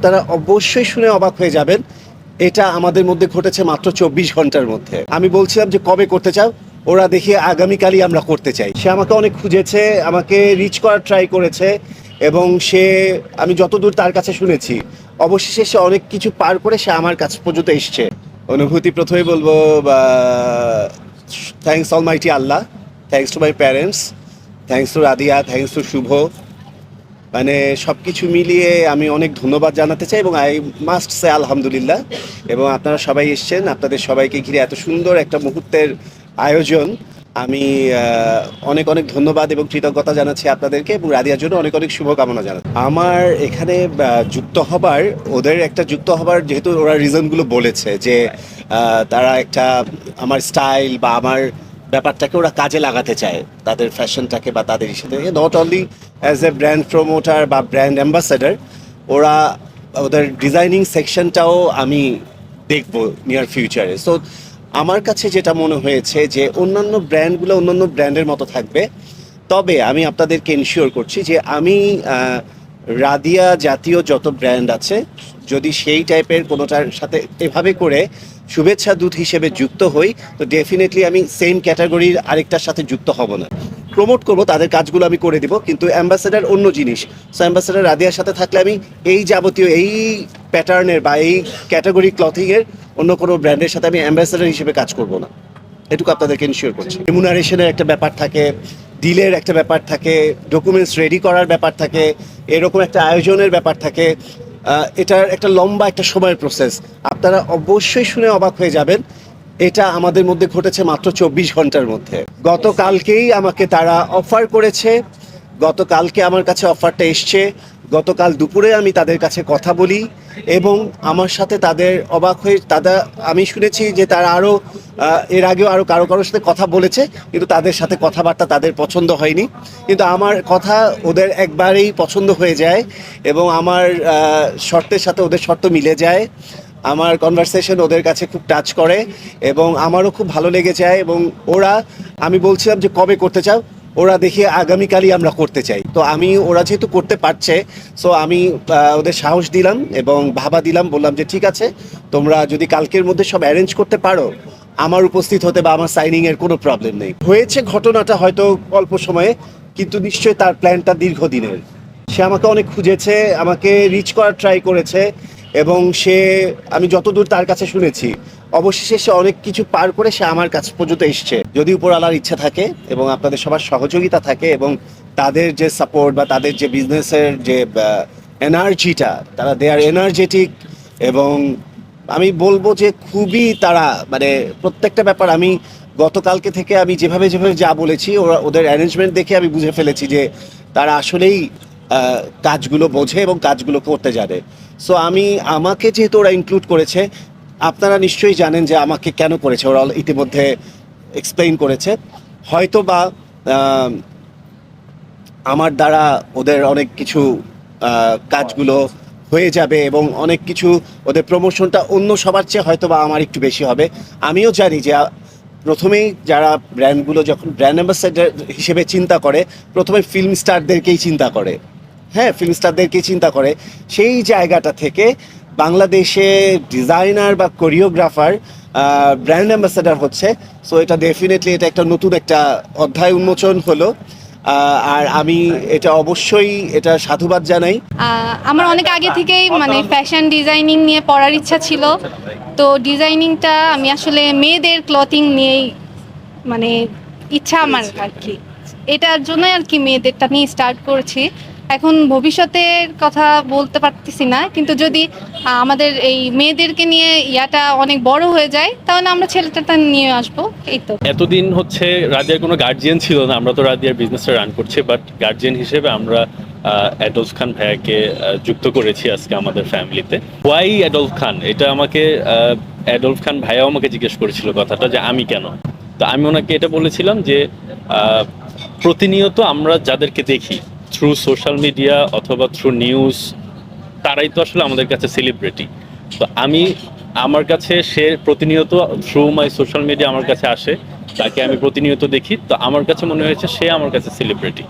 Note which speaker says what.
Speaker 1: আপনারা অবশ্যই শুনে অবাক হয়ে যাবেন। এটা আমাদের মধ্যে ঘটেছে মাত্র চব্বিশ ঘণ্টার মধ্যে। আমি বলছিলাম যে কবে করতে চাও, ওরা দেখি আগামীকালই আমরা করতে চাই। সে আমাকে অনেক খুঁজেছে, আমাকে রিচ করার ট্রাই করেছে, এবং সে, আমি যতদূর তার কাছে শুনেছি, অবশেষে সে অনেক কিছু পার করে সে আমার কাছ পর্যন্ত এসছে। অনুভূতি প্রথমেই বলব, বা thanks almighty Allah thanks to my parents thanks to Radiya thanks to Shuvo মানে সব কিছু মিলিয়ে আমি অনেক ধন্যবাদ জানাতে চাই এবং আই মাস্ট সে আলহামদুলিল্লাহ এবং আপনারা সবাই এসছেন, আপনাদের সবাইকে ঘিরে এত সুন্দর একটা মুহূর্তের আয়োজন। আমি অনেক অনেক ধন্যবাদ এবং কৃতজ্ঞতা জানাচ্ছি আপনাদেরকে এবং রাদিয়ার জন্য অনেক অনেক শুভকামনা জানাচ্ছি। আমার এখানে যুক্ত হবার, ওদের একটা যুক্ত হবার যেহেতু ওরা রিজনগুলো বলেছে যে তারা একটা আমার স্টাইল বা আমার ব্যাপারটাকে ওরা কাজে লাগাতে চায়। তাদের ফ্যাশনটাকে বা তাদের ইসেতে not only as a brand promoter বা ব্র্যান্ড অ্যাম্বাসেডার ওরা ওদের ডিজাইনিং সেকশনটাও আমি দেখব নিয়ার ফিউচারে সো আমার কাছে যেটা মনে হয়েছে যে অন্যান্য ব্র্যান্ডগুলো অন্যান্য ব্র্যান্ডের মতো থাকবে, তবে আমি আপনাদেরকে ইনশিওর করছি যে আমি রাদিয়া জাতীয় যত ব্র্যান্ড আছে, যদি সেই টাইপের কোনোটার সাথে এভাবে করে শুভেচ্ছা দূত হিসেবে যুক্ত হই, তো ডেফিনেটলি আমি সেম ক্যাটাগরির আরেকটার সাথে যুক্ত হব না। প্রমোট করব, তাদের কাজগুলো আমি করে দিব। কিন্তু অ্যাম্বাসেডার অন্য জিনিস। সো অ্যাম্বাসেডার রাদিয়ার সাথে থাকলে আমি এই যাবতীয়, এই প্যাটার্নের বা এই ক্যাটাগরি ক্লথিংয়ের অন্য কোনো ব্র্যান্ডের সাথে আমি অ্যাম্বাসেডার হিসেবে কাজ করব না। এটুকু আপনাদেরকে ইনশিওর করছি। রিমুনারেশনের একটা ব্যাপার থাকে ডিলের একটা ব্যাপার থাকে ডকুমেন্টস রেডি করার ব্যাপার থাকে, এরকম একটা আয়োজনের ব্যাপার থাকে। এটার একটা লম্বা একটা সময়ের প্রসেস আপনারা অবশ্যই শুনে অবাক হয়ে যাবেন এটা আমাদের মধ্যে ঘটেছে মাত্র চব্বিশ ঘণ্টার মধ্যে। গতকালকেই আমাকে তারা অফার করেছে। গতকালকে আমার কাছে অফারটা এসছে। গতকাল দুপুরে আমি তাদের কাছে কথা বলি এবং আমার সাথে তাদের অবাক হয়ে তারা, আমি শুনেছি যে তারা আরও এর আগেও আরও কারও কারোর সাথে কথা বলেছে, কিন্তু তাদের সাথে কথাবার্তা তাদের পছন্দ হয়নি। কিন্তু আমার কথা ওদের একবারেই পছন্দ হয়ে যায় এবং আমার শর্তের সাথে ওদের শর্ত মিলে যায়। আমার কনভারসেশন ওদের কাছে খুব টাচ করে এবং আমারও খুব ভালো লেগে যায় এবং ওরা, আমি বলছিলাম যে কবে করতে চাও? ওরা দেখি আগামীকালই আমরা করতে চাই। তো আমি, ওরা যেহেতু করতে পারছে সো আমি ওদের সাহস দিলাম এবং ভাবা দিলাম, বললাম যে ঠিক আছে, তোমরা যদি কালকের মধ্যে সব অ্যারেঞ্জ করতে পারো, আমার উপস্থিত হতে বা আমার সাইনিং এর কোনো প্রবলেম নেই। হয়েছে ঘটনাটা হয়তো অল্প সময়ে, কিন্তু নিশ্চয়ই তার প্ল্যানটা দীর্ঘদিনের। সে আমাকে অনেক খুঁজেছে, আমাকে রিচ করার ট্রাই করেছে এবং সে, আমি যতদূর তার কাছে শুনেছি, অবশেষে সে অনেক কিছু পার করে সে আমার কাছ পর্যন্ত এসছে। যদি উপর আলার ইচ্ছা থাকে এবং আপনাদের সবার সহযোগিতা থাকে এবং তাদের যে সাপোর্ট বা তাদের যে বিজনেসের যে এনার্জিটা তারা দে আর এনার্জেটিক এবং আমি বলব যে খুবই তারা মানে প্রত্যেকটা ব্যাপার আমি গতকালকে থেকে আমি যেভাবে যেভাবে যা বলেছি, ওরা, ওদের অ্যারেঞ্জমেন্ট দেখে আমি বুঝে ফেলেছি যে তারা আসলেই কাজগুলো বোঝে এবং কাজগুলো করতে জানে। সো আমি, আমাকে যেহেতু ওরা ইনক্লুড করেছে, আপনারা নিশ্চয়ই জানেন যে আমাকে কেন করেছে। ওরা ইতিমধ্যে এক্সপ্লেইন করেছে। হয়তো বা আমার দ্বারা ওদের অনেক কিছু কাজগুলো হয়ে যাবে এবং অনেক কিছু ওদের প্রমোশনটা অন্য সবার চেয়ে হয়তো বা আমার একটু বেশি হবে। আমিও জানি যে প্রথমেই যারা ব্র্যান্ডগুলো যখন ব্র্যান্ড অ্যাম্বাসেডার হিসেবে চিন্তা করে, প্রথমে ফিল্ম স্টারদেরকেই চিন্তা করে। হ্যাঁ ফিল্ম স্টারদেরকেই চিন্তা করে? সেই জায়গাটা থেকে বাংলাদেশে ডিজাইনার বা কোরিওগ্রাফার ব্র্যান্ড অ্যাম্বাসেডার হচ্ছে। সো এটা ডেফিনেটলি এটা একটা নতুন একটা অধ্যায় উন্মোচন হলো। আর আমি এটা অবশ্যই এটা সাধুবাদ জানাই।
Speaker 2: আমার অনেক আগে থেকেই মানে ফ্যাশন ডিজাইনিং নিয়ে পড়ার ইচ্ছা ছিল। তো ডিজাইনিংটা আমি আসলে মেয়েদের ক্লথিং নিয়েই মানে ইচ্ছা আমার আর কি। এটার জন্য আর কি মেয়েদেরটা নিয়ে স্টার্ট করেছি। এখন ভবিষ্যতের কথা বলতে পারতেছি না, কিন্তু যদি আমাদের এই মেয়েদেরকে নিয়ে ইয়াটা অনেক বড় হয়ে যায়, তাহলে আমরা ছেলেটা নিয়ে আসব, এই তো।
Speaker 3: এতদিন হচ্ছে রাদিয়ার কোনো গার্জিয়ান ছিল না, আমরা তো রাদিয়ার বিজনেসটা রান করছি বাট গার্জিয়ান হিসেবে আমরা অ্যাডলফ খান ভাইয়াকে যুক্ত করেছি আজকে আমাদের ফ্যামিলিতে ওয়াই অ্যাডলফ খান এটা আমাকে অ্যাডলফ খান ভাইয়াও আমাকে জিজ্ঞেস করেছিল কথাটা যে আমি কেন? তো আমি ওনাকে এটা বলেছিলাম যে প্রতিনিয়ত আমরা যাদেরকে দেখি থ্রু সোশ্যাল মিডিয়া অথবা থ্রু নিউজ তারাই তো আসলে আমাদের কাছে সেলিব্রিটি তো আমি, আমার কাছে সে প্রতিনিয়ত থ্রু মাই সোশ্যাল মিডিয়া আমার কাছে আসে, তাকে আমি প্রতিনিয়ত দেখি, তো আমার কাছে মনে হয়েছে সে আমার কাছে সেলিব্রিটি